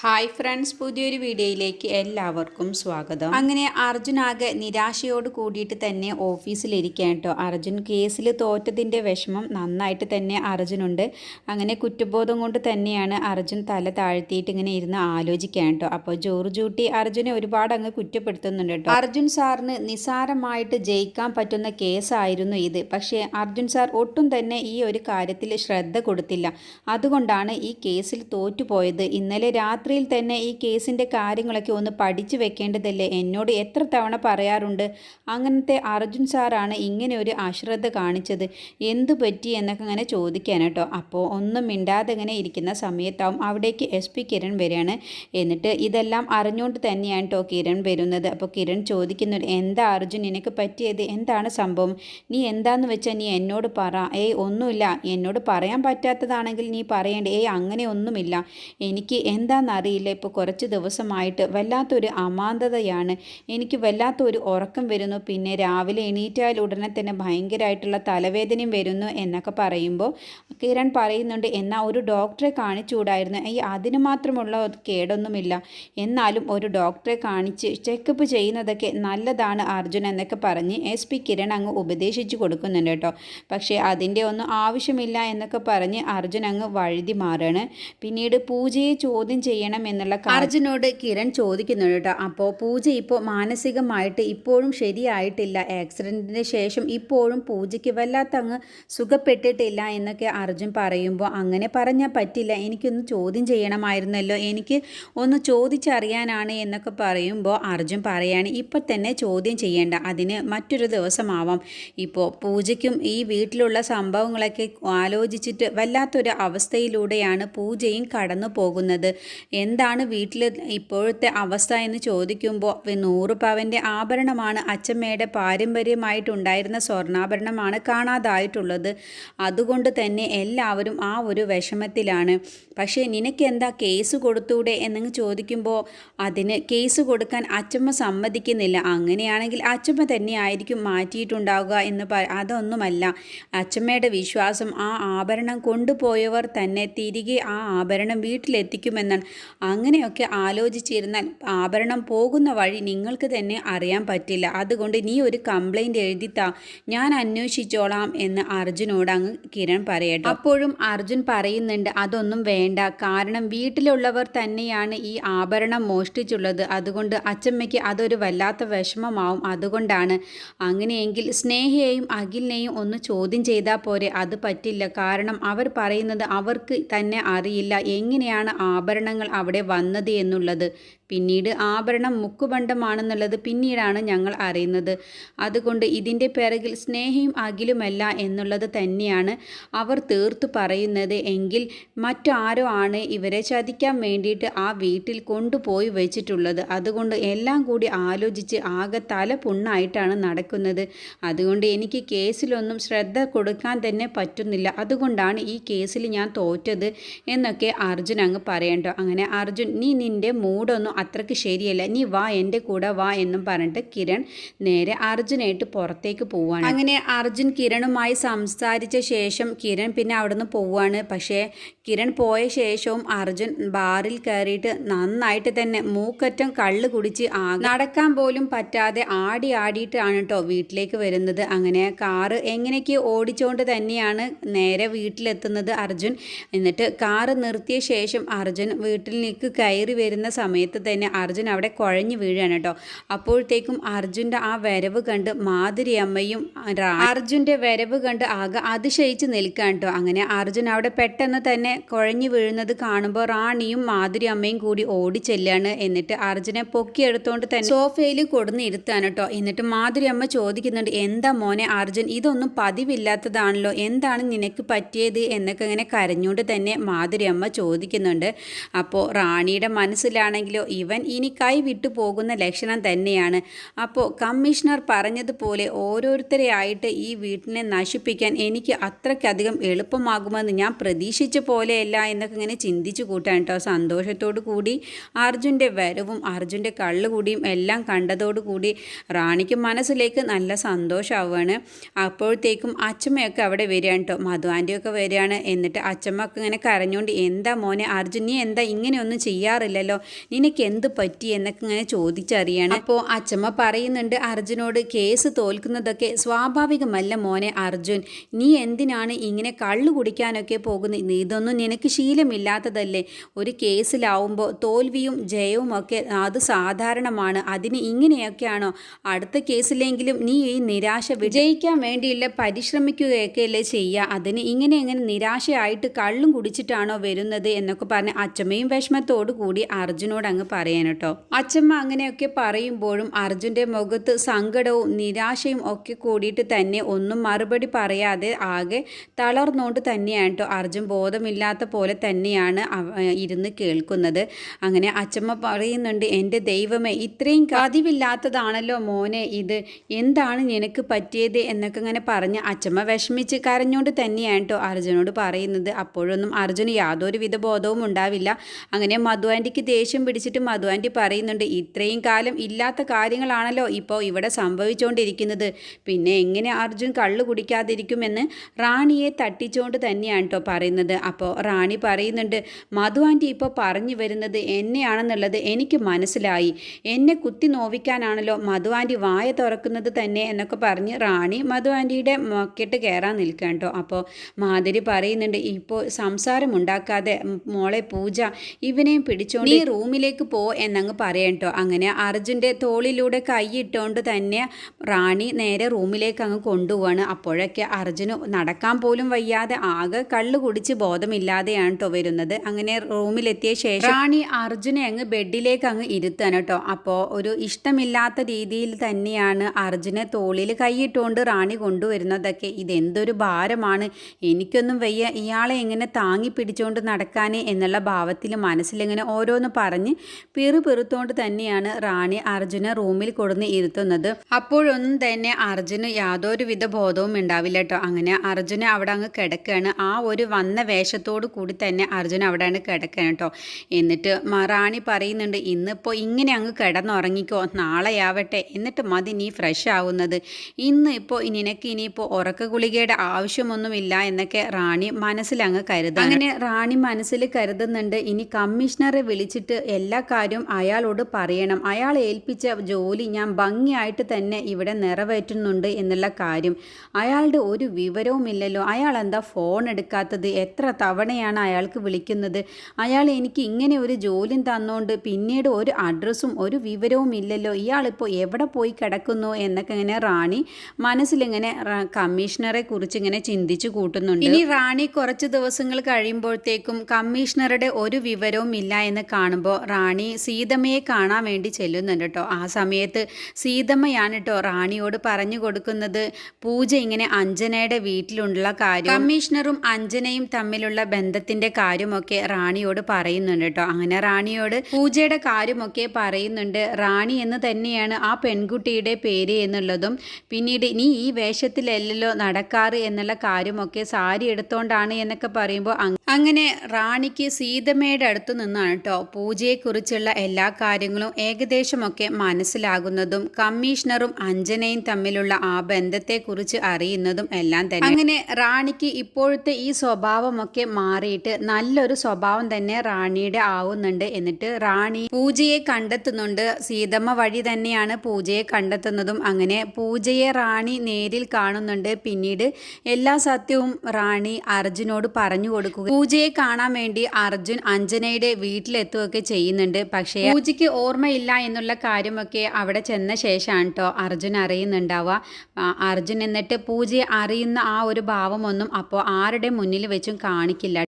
Hi friends പുതിയൊരു വീഡിയോയിലേക്ക് എല്ലാവർക്കും സ്വാഗതം. അങ്ങനെ അർജുൻ ആകെ നിരാശയോട് കൂടിയിട്ട് തന്നെ ഓഫീസിലിരിക്കാൻ കേട്ടോ. അർജുൻ കേസിൽ തോറ്റതിന്റെ വിഷമം നന്നായിട്ട് തന്നെ അർജുനുണ്ട്. അങ്ങനെ കുറ്റബോധം കൊണ്ട് തന്നെയാണ് അർജുൻ തല താഴ്ത്തിയിട്ട് ഇങ്ങനെ ഇരുന്ന് ആലോചിക്കാൻ കേട്ടോ. അപ്പോൾ ജോർജ് കുട്ടി അർജുനെ ഒരുപാട് അങ്ങ് കുറ്റപ്പെടുത്തുന്നുണ്ട് കേട്ടോ. അർജുൻ സാറിന് നിസാരമായിട്ട് ജയിക്കാൻ പറ്റുന്ന കേസായിരുന്നു ഇത്. പക്ഷേ അർജുൻ സാർ ഒട്ടും തന്നെ ഈ ഒരു കാര്യത്തിൽ ശ്രദ്ധ കൊടുത്തില്ല. അതുകൊണ്ടാണ് ഈ കേസിൽ തോറ്റുപോയത്. ഇന്നലെ രാത്രിയിൽ തന്നെ ഈ കേസിന്റെ കാര്യങ്ങളൊക്കെ ഒന്ന് പഠിച്ചു വെക്കേണ്ടതല്ലേ? എന്നോട് എത്ര തവണ പറയാറുണ്ട് അങ്ങനത്തെ അർജുൻ സാറാണ് ഇങ്ങനെ ഒരു അശ്രദ്ധ കാണിച്ചത്. എന്തു പറ്റി? എന്നൊക്കെ അങ്ങനെ ചോദിക്കാൻ കേട്ടോ. അപ്പോൾ ഒന്നും മിണ്ടാതെ ഇങ്ങനെ ഇരിക്കുന്ന സമയത്താവും അവിടേക്ക് എസ് പി കിരൺ വരികയാണ്. എന്നിട്ട് ഇതെല്ലാം അറിഞ്ഞുകൊണ്ട് തന്നെയാണ് കേട്ടോ കിരൺ വരുന്നത്. അപ്പോൾ കിരൺ ചോദിക്കുന്നുണ്ട് എന്താ അർജുൻ നിനക്ക് പറ്റിയത്? എന്താണ് സംഭവം? നീ എന്താന്ന് വെച്ചാൽ നീ എന്നോട് പറ. ഏയ് ഒന്നുമില്ല. എന്നോട് പറയാൻ പറ്റാത്തതാണെങ്കിൽ നീ പറയേണ്ട. ഏയ് അങ്ങനെ ഒന്നുമില്ല. എനിക്ക് എന്താണെന്നറിയില്ല ഇപ്പോൾ കുറച്ച് ദിവസമായിട്ട് വല്ലാത്തൊരു അമാന്തതയാണ്. എനിക്ക് വല്ലാത്തൊരു ഉറക്കം വരുന്നു. പിന്നെ രാവിലെ എണീറ്റാൽ ഉടനെ തന്നെ ഭയങ്കരമായിട്ടുള്ള തലവേദനയും വരുന്നു എന്നൊക്കെ പറയുമ്പോൾ കിരൺ പറയുന്നുണ്ട് എന്നാൽ ഒരു ഡോക്ടറെ കാണിച്ചുകൂടായിരുന്നു. ഈ അതിന് മാത്രമുള്ള കേടൊന്നുമില്ല. എന്നാലും ഒരു ഡോക്ടറെ കാണിച്ച് ചെക്കപ്പ് ചെയ്യുന്നതൊക്കെ നല്ലതാണ് അർജുൻ എന്നൊക്കെ പറഞ്ഞ് എസ് പി കിരൺ അങ്ങ് ഉപദേശിച്ചു കൊടുക്കുന്നുണ്ട് കേട്ടോ. പക്ഷേ അതിന്റെ ഒന്നും ആവശ്യമില്ല എന്നൊക്കെ പറഞ്ഞ് അർജുൻ അങ്ങ് വഴുതി മാറുകയാണ് പിന്നീട് പൂജയെ ചോദ്യം ചെയ്യണം എന്നുള്ള അർജുനോട് കിരൺ ചോദിക്കുന്നുണ്ട് കേട്ടോ. അപ്പോൾ പൂജ ഇപ്പോൾ മാനസികമായിട്ട് ഇപ്പോഴും ശരിയായിട്ടില്ല. ആക്സിഡന്റിന് ശേഷം ഇപ്പോഴും പൂജയ്ക്ക് വല്ലാത്ത അങ്ങ് സുഖപ്പെട്ടിട്ടില്ല എന്നൊക്കെ അർജുൻ പറയുമ്പോൾ അങ്ങനെ പറഞ്ഞാൽ പറ്റില്ല. എനിക്കൊന്ന് ചോദ്യം ചെയ്യണമായിരുന്നല്ലോ. എനിക്ക് ഒന്ന് ചോദിച്ചറിയാനാണ് എന്നൊക്കെ പറയുമ്പോൾ അർജുൻ പറയാണ് ഇപ്പം തന്നെ ചോദ്യം ചെയ്യേണ്ട. അതിന് മറ്റൊരു ദിവസമാവാം. ഇപ്പോൾ പൂജയ്ക്കും ഈ വീട്ടിലുള്ള സംഭവങ്ങളൊക്കെ ആലോചിച്ചിട്ട് വല്ലാത്തൊരു അവസ്ഥയിലൂടെയാണ് പൂജയും കടന്നു പോകുന്നത്. എന്താണ് വീട്ടിൽ ഇപ്പോഴത്തെ അവസ്ഥ എന്ന് ചോദിക്കുമ്പോൾ നൂറ് പവന്റെ ആഭരണമാണ് അച്ചമ്മയുടെ പാരമ്പര്യമായിട്ടുണ്ടായിരുന്ന സ്വർണാഭരണമാണ് കാണാതായിട്ടുള്ളത്. അതുകൊണ്ട് തന്നെ എല്ലാവരും ആ ഒരു വിഷമത്തിലാണ്. പക്ഷേ നിനക്ക് എന്താ കേസ് കൊടുത്തൂടെ എന്നങ്ങ് ചോദിക്കുമ്പോൾ അതിന് കേസ് കൊടുക്കാൻ അച്ചമ്മ സമ്മതിക്കുന്നില്ല. അങ്ങനെയാണെങ്കിൽ അച്ചമ്മ തന്നെ ആയിരിക്കും മാറ്റിയിട്ടുണ്ടാവുക എന്ന് അതൊന്നുമല്ല. അച്ചമ്മയുടെ വിശ്വാസം ആ ആഭരണം കൊണ്ടുപോയവർ തന്നെ തിരികെ ആ ആഭരണം വീട്ടിലെത്തിക്കുമെന്നാണ്. അങ്ങനെയൊക്കെ ആലോചിച്ചിരുന്നാൽ ആഭരണം പോകുന്ന വഴി നിങ്ങൾക്ക് തന്നെ അറിയാൻ പറ്റില്ല. അതുകൊണ്ട് നീ ഒരു കംപ്ലൈന്റ് എഴുതിത്താ ഞാൻ അന്വേഷിച്ചോളാം എന്ന് അർജുനോട് അങ്ങ് കിരൺ പറയട്ടെ. അപ്പോഴും അർജുൻ പറയുന്നുണ്ട് അതൊന്നും വേണ്ട. കാരണം വീട്ടിലുള്ളവർ തന്നെയാണ് ഈ ആഭരണം മോഷ്ടിച്ചുള്ളത്. അതുകൊണ്ട് അച്ചമ്മയ്ക്ക് അതൊരു വല്ലാത്ത വിഷമമാവും. അതുകൊണ്ടാണ് അങ്ങനെയെങ്കിൽ സ്നേഹയെയും അഖിലിനെയും ഒന്ന് ചോദ്യം ചെയ്താൽ പോരെ. അത് പറ്റില്ല. കാരണം അവർ പറയുന്നത് അവർക്ക് തന്നെ അറിയില്ല. എങ്ങനെയാണ് ആഭരണങ്ങൾ അവിടെ വന്നത് എന്നുള്ളത് പിന്നീട് ആഭരണം മുക്കുബണ്ഡമാണെന്നുള്ളത് പിന്നീടാണ് ഞങ്ങൾ അറിയുന്നത്. അതുകൊണ്ട് ഇതിന്റെ പിറകിൽ സ്നേഹയും അഖിലുമല്ല എന്നുള്ളത് തന്നെയാണ് അവർ തീർത്തു പറയുന്നത്. എങ്കിൽ മറ്റാരോ ആണ് ഇവരെ ചതിക്കാൻ വേണ്ടിയിട്ട് ആ വീട്ടിൽ കൊണ്ടുപോയി വെച്ചിട്ടുള്ളത്. അതുകൊണ്ട് എല്ലാം കൂടി ആലോചിച്ച് ആകെ തല പുണ്ണായിട്ടാണ് നടക്കുന്നത്. അതുകൊണ്ട് എനിക്ക് കേസിലൊന്നും ശ്രദ്ധ കൊടുക്കാൻ തന്നെ പറ്റുന്നില്ല. അതുകൊണ്ടാണ് ഈ കേസിൽ ഞാൻ തോറ്റത് എന്നൊക്കെ അർജുൻ അങ്ങ് പറയണ്ടോ അങ്ങനെ അർജുൻ നീ നിന്റെ മൂഡൊന്നും അത്രയ്ക്ക് ശരിയല്ല. നീ വാ എന്റെ കൂടെ വാ എന്നും പറഞ്ഞിട്ട് കിരൺ നേരെ അർജുനായിട്ട് പുറത്തേക്ക് പോവാണ്. അങ്ങനെ അർജുൻ കിരണുമായി സംസാരിച്ച ശേഷം കിരൺ പിന്നെ അവിടുന്ന് പോവാണ്. പക്ഷേ കിരൺ പോയ ശേഷവും അർജുൻ ബാറിൽ കയറിയിട്ട് നന്നായിട്ട് തന്നെ മൂക്കറ്റം കള്ള് കുടിച്ച് നടക്കാൻ പോലും പറ്റാതെ ആടി ആടിയിട്ടാണ് കേട്ടോ വീട്ടിലേക്ക് വരുന്നത്. അങ്ങനെ കാറ് എങ്ങനെയൊക്കെ ഓടിച്ചുകൊണ്ട് തന്നെയാണ് നേരെ വീട്ടിലെത്തുന്നത് അർജുൻ. എന്നിട്ട് കാറ് നിർത്തിയ ശേഷം അർജുൻ വീട്ടിലേക്ക് കയറി വരുന്ന സമയത്ത് തന്നെ അർജുൻ അവിടെ കുഴഞ്ഞു വീഴാണ് കേട്ടോ. അപ്പോഴത്തേക്കും അർജുന്റെ ആ വരവ് കണ്ട് മാധുരി അമ്മയും അർജുന്റെ വരവ് കണ്ട് ആകെ അതിശയിച്ച് നിൽക്കാൻ കേട്ടോ. അങ്ങനെ അർജുൻ അവിടെ പെട്ടെന്ന് തന്നെ കുഴഞ്ഞു വീഴുന്നത് കാണുമ്പോൾ റാണിയും മാധുരി അമ്മയും കൂടി ഓടി ചെല്ലാണ് എന്നിട്ട് അർജുനെ പൊക്കിയെടുത്തോണ്ട് തന്നെ സോഫയിൽ കൊടുന്ന് ഇരുത്താണ് കേട്ടോ. എന്നിട്ട് മാധുരി അമ്മ ചോദിക്കുന്നുണ്ട് എന്താ മോനെ അർജുൻ ഇതൊന്നും പതിവില്ലാത്തതാണല്ലോ. എന്താണ് നിനക്ക് പറ്റിയത്? എന്നൊക്കെ ഇങ്ങനെ കരഞ്ഞുകൊണ്ട് തന്നെ മാധുരി അമ്മ ചോദിക്കുന്നുണ്ട്. അപ്പോൾ റാണിയുടെ മനസ്സിലാണെങ്കിലോ ഇവൻ ഇനി കൈവിട്ടു പോകുന്ന ലക്ഷണം തന്നെയാണ്. അപ്പോൾ കമ്മീഷണർ പറഞ്ഞതുപോലെ ഓരോരുത്തരെ ആയിട്ട് ഈ വീട്ടിനെ നശിപ്പിക്കാൻ എനിക്ക് അത്രയ്ക്കധികം എളുപ്പമാകുമെന്ന് ഞാൻ പ്രതീക്ഷിച്ച പോലെയല്ല എന്നൊക്കെ ഇങ്ങനെ ചിന്തിച്ചു കൂട്ടാൻ കേട്ടോ. സന്തോഷത്തോടു കൂടി അർജുന്റെ വരവും അർജുന്റെ കള്ളുകൂടിയും എല്ലാം കണ്ടതോടുകൂടി റാണിക്ക് മനസ്സിലേക്ക് നല്ല സന്തോഷമാവുകയാണ് അപ്പോഴത്തേക്കും അച്ഛമ്മയൊക്കെ അവിടെ വരികയാണ് കേട്ടോ. മധു ആന്റിയൊക്കെ വരികയാണ്. എന്നിട്ട് അച്ഛമ്മ ഒക്കെ ഇങ്ങനെ കരഞ്ഞുകൊണ്ട് എന്താ മോനെ അർജുൻ നീ എന്താ ഇങ്ങനെയൊന്നും ചെയ്യാറില്ലല്ലോ. നിനക്ക് എന്ത് പറ്റി എന്നൊക്കെ ഇങ്ങനെ ചോദിച്ചറിയാണ്. അപ്പോൾ അച്ഛമ്മ പറയുന്നുണ്ട് അർജുനോട് കേസ് തോൽക്കുന്നതൊക്കെ സ്വാഭാവികമല്ല മോനെ അർജുൻ. നീ എന്തിനാണ് ഇങ്ങനെ കള്ളു കുടിക്കാനൊക്കെ പോകുന്നത് ഇതൊന്നും നിനക്ക് ശീലമില്ലാത്തതല്ലേ? ഒരു കേസിലാവുമ്പോൾ തോൽവിയും ജയവും ഒക്കെ അത് സാധാരണമാണ്. അതിന് ഇങ്ങനെയൊക്കെയാണോ? അടുത്ത കേസിലെങ്കിലും നീ ഈ നിരാശ വിജയിക്കാൻ വേണ്ടിയുള്ള പരിശ്രമിക്കുകയൊക്കെ അല്ലേ ചെയ്യുക അതിന് ഇങ്ങനെ ഇങ്ങനെ നിരാശയായിട്ട് കള്ളും കുടിച്ചിട്ടാണോ വരുന്നത് എന്നൊക്കെ പറഞ്ഞ് അച്ഛമ്മയും വിഷമത്തോടു കൂടി അർജുനോട് അങ്ങ് പറയാൻ കേട്ടോ. അച്ഛമ്മ അങ്ങനെയൊക്കെ പറയുമ്പോഴും അർജുന്റെ മുഖത്ത് സങ്കടവും നിരാശയും ഒക്കെ കൂടിയിട്ട് തന്നെ ഒന്നും മറുപടി പറയാതെ ആകെ തളർന്നുകൊണ്ട് തന്നെയാണ് കേട്ടോ. അർജുൻ ബോധമില്ലാത്ത പോലെ തന്നെയാണ് ഇരുന്ന് കേൾക്കുന്നത്. അങ്ങനെ അച്ഛമ്മ പറയുന്നുണ്ട് എന്റെ ദൈവമേ ഇത്രയും കതിവില്ലാത്തതാണല്ലോ മോനെ ഇത്. എന്താണ് നിനക്ക് പറ്റിയത്? എന്നൊക്കെ ഇങ്ങനെ പറഞ്ഞ് അച്ഛമ്മ വിഷമിച്ച് കരഞ്ഞുകൊണ്ട് തന്നെയാണ് കേട്ടോ അർജുനോട് പറയുന്നത്. അപ്പോഴൊന്നും അർജുന് യാതൊരു വിധ ബോധവും ഉണ്ടാവില്ല. അങ്ങനെ മധു ആന്റിക്ക് ദേഷ്യം പിടിച്ചിട്ട് മധു പറയുന്നുണ്ട് ഇത്രയും കാലം ഇല്ലാത്ത കാര്യങ്ങളാണല്ലോ ഇപ്പോൾ ഇവിടെ സംഭവിച്ചുകൊണ്ടിരിക്കുന്നത് പിന്നെ എങ്ങനെ അർജുൻ കള്ളു കുടിക്കാതിരിക്കുമെന്ന് റാണിയെ തട്ടിച്ചുകൊണ്ട് തന്നെയാണ് കേട്ടോ പറയുന്നത്. അപ്പോൾ റാണി പറയുന്നുണ്ട് മധു ഇപ്പോൾ പറഞ്ഞു വരുന്നത് എന്നെയാണെന്നുള്ളത് എനിക്ക് മനസ്സിലായി. എന്നെ കുത്തി നോവിക്കാനാണല്ലോ മധു വായ തുറക്കുന്നത് തന്നെ എന്നൊക്കെ പറഞ്ഞ് റാണി മധു മൊക്കിട്ട് കയറാൻ നിൽക്കുക കേട്ടോ. അപ്പോൾ മാതിരി പറയുന്നുണ്ട് ഇപ്പോൾ സംസാരം ഉണ്ടാക്കാതെ മോളെ പൂജ ഇവനെയും പിടിച്ചോണ്ട് ഈ റൂമിലേക്ക് പോ എന്നങ്ങ് പറയട്ടോ അങ്ങനെ അർജുന്റെ തോളിലൂടെ കൈയിട്ടുകൊണ്ട് തന്നെ റാണി നേരെ റൂമിലേക്ക് അങ്ങ് കൊണ്ടുപോവാണ്. അപ്പോഴൊക്കെ അർജുന് നടക്കാൻ പോലും വയ്യാതെ ആകെ കള്ളു കുടിച്ച് ബോധമില്ലാതെയാണ് കേട്ടോ വരുന്നത്. അങ്ങനെ റൂമിലെത്തിയ ശേഷം റാണി അർജുനെ അങ്ങ് ബെഡിലേക്ക് അങ്ങ് ഇരുത്താണ് കേട്ടോ. അപ്പോൾ ഒരു ഇഷ്ടമില്ലാത്ത രീതിയിൽ തന്നെയാണ് അർജുനെ തോളിൽ കൈയിട്ടുകൊണ്ട് റാണി കൊണ്ടുവരുന്നതൊക്കെ. ഇതെന്തൊരു ഭാരമാണ്. എനിക്കൊന്നും വയ്യ. ഇയാളെ എങ്ങനെ താങ്ങി പിടിച്ചുകൊണ്ട് നടക്കാൻ എന്നുള്ള ഭാവത്തിൽ മനസ്സിലിങ്ങനെ ഓരോന്ന് പറഞ്ഞ് പിറു പിറുത്തോണ്ട് തന്നെയാണ് റാണി അർജുന റൂമിൽ കൊടുന്ന് ഇരുത്തുന്നത്. അപ്പോഴൊന്നും തന്നെ അർജുന് യാതൊരുവിധ ബോധവും ഉണ്ടാവില്ല കേട്ടോ അങ്ങനെ അർജുന അവിടെ അങ്ങ് കിടക്കുകയാണ് ആ ഒരു വന്ന വേഷത്തോടു കൂടി തന്നെ അർജുന അവിടെയാണ് കിടക്കുകയാണ് കേട്ടോ എന്നിട്ട് റാണി പറയുന്നുണ്ട് ഇന്നിപ്പോൾ ഇങ്ങനെ അങ്ങ് കിടന്നുറങ്ങിക്കോ. നാളെയാവട്ടെ. എന്നിട്ട് മതി നീ ഫ്രഷ് ആവുന്നത്. ഇന്ന് ഇപ്പോൾ നിനക്ക് ഇനിയിപ്പോൾ ഉറക്ക ഗുളികയുടെ ആവശ്യമൊന്നുമില്ല എന്നൊക്കെ റാണി മനസ്സിലങ്ങ് കരുതും അങ്ങനെ റാണി മനസ്സിൽ കരുതുന്നുണ്ട് ഇനി കമ്മീഷണറെ വിളിച്ചിട്ട് എല്ലാ കാര്യവും അയാളോട് പറയണം. അയാൾ ഏൽപ്പിച്ച ജോലി ഞാൻ ഭംഗിയായിട്ട് തന്നെ ഇവിടെ നിറവേറ്റുന്നുണ്ട് എന്നുള്ള കാര്യം. അയാളുടെ ഒരു വിവരവുമില്ലല്ലോ. അയാൾ എന്താ ഫോൺ എടുക്കാത്തത്? എത്ര തവണയാണ് അയാൾക്ക് വിളിക്കുന്നത്? അയാൾ എനിക്ക് ഇങ്ങനെ ഒരു ജോലി തന്നുകൊണ്ട് പിന്നീട് ഒരു അഡ്രസ്സും ഒരു വിവരവും ഇല്ലല്ലോ. ഇയാളിപ്പോൾ എവിടെ പോയി കിടക്കുന്നു എന്നൊക്കെ ഇങ്ങനെ റാണി മനസ്സിലിങ്ങനെ കമ്മീഷണറെ കുറിച്ച് ഇങ്ങനെ ചിന്തിച്ചു കൂട്ടുന്നുണ്ട്. ഇനി റാണി കുറച്ച് ദിവസങ്ങൾ കഴിയുമ്പോഴത്തേക്കും കമ്മീഷണറുടെ ഒരു വിവരവും ഇല്ല എന്ന് കാണുമ്പോൾ റാണി സീതമ്മയെ കാണാൻ വേണ്ടി ചെല്ലുന്നുണ്ട് കേട്ടോ. ആ സമയത്ത് സീതമ്മയാണ് കേട്ടോ റാണിയോട് പറഞ്ഞു കൊടുക്കുന്നത് പൂജ ഇങ്ങനെ അഞ്ജനയുടെ വീട്ടിലുള്ള കാര്യം കമ്മീഷണറും അഞ്ജനയും തമ്മിലുള്ള ബന്ധത്തിന്റെ കാര്യമൊക്കെ റാണിയോട് പറയുന്നുണ്ട് കേട്ടോ. അങ്ങനെ റാണിയോട് പൂജയുടെ കാര്യമൊക്കെ പറയുന്നുണ്ട്. റാണി എന്ന് തന്നെയാണ് ആ പെൺകുട്ടിയുടെ പേര് എന്നുള്ളതും പിന്നീട് നീ ഈ വേഷത്തിലല്ലല്ലോ നടക്കാറ് എന്നുള്ള കാര്യമൊക്കെ സാരി എടുത്തോണ്ടാണ് എന്നൊക്കെ പറയുമ്പോൾ അങ്ങനെ റാണിക്ക് സീതമ്മയുടെ അടുത്തു നിന്നാണ് കേട്ടോ പൂജയെക്കുറിച്ചുള്ള എല്ലാ കാര്യങ്ങളും ഏകദേശമൊക്കെ മനസ്സിലാകുന്നതും കമ്മീഷണറും അഞ്ജനയും തമ്മിലുള്ള ആ ബന്ധത്തെക്കുറിച്ച് അറിയുന്നതും എല്ലാം തന്നെ. അങ്ങനെ റാണിക്ക് ഇപ്പോഴത്തെ ഈ സ്വഭാവമൊക്കെ മാറിയിട്ട് നല്ലൊരു സ്വഭാവം തന്നെ റാണിയുടെ ആവുന്നുണ്ട് എന്നിട്ട് റാണി പൂജയെ കണ്ടെത്തുന്നുണ്ട്. സീതമ്മ വഴി തന്നെയാണ് പൂജയെ കണ്ടെത്തുന്നതും. അങ്ങനെ പൂജയെ റാണി നേരിൽ കാണുന്നുണ്ട്. പിന്നീട് എല്ലാ സത്യവും റാണി അർജുനോട് പറഞ്ഞു കൊടുക്കുക. പൂജയെ കാണാൻ വേണ്ടി അർജുൻ അഞ്ജനയുടെ വീട്ടിലെത്തുകയൊക്കെ ചെയ്യുന്നുണ്ട്. പക്ഷേ പൂജയ്ക്ക് ഓർമ്മയില്ല എന്നുള്ള കാര്യമൊക്കെ അവിടെ ചെന്ന ശേഷമാണ് കേട്ടോ അർജുൻ അറിയുന്നുണ്ടാവുക. അർജുൻ എന്നിട്ട് പൂജയെ അറിയുന്ന ആ ഒരു ഭാവമൊന്നും അപ്പോൾ ആരുടെ മുന്നിൽ വെച്ചും കാണിക്കില്ല.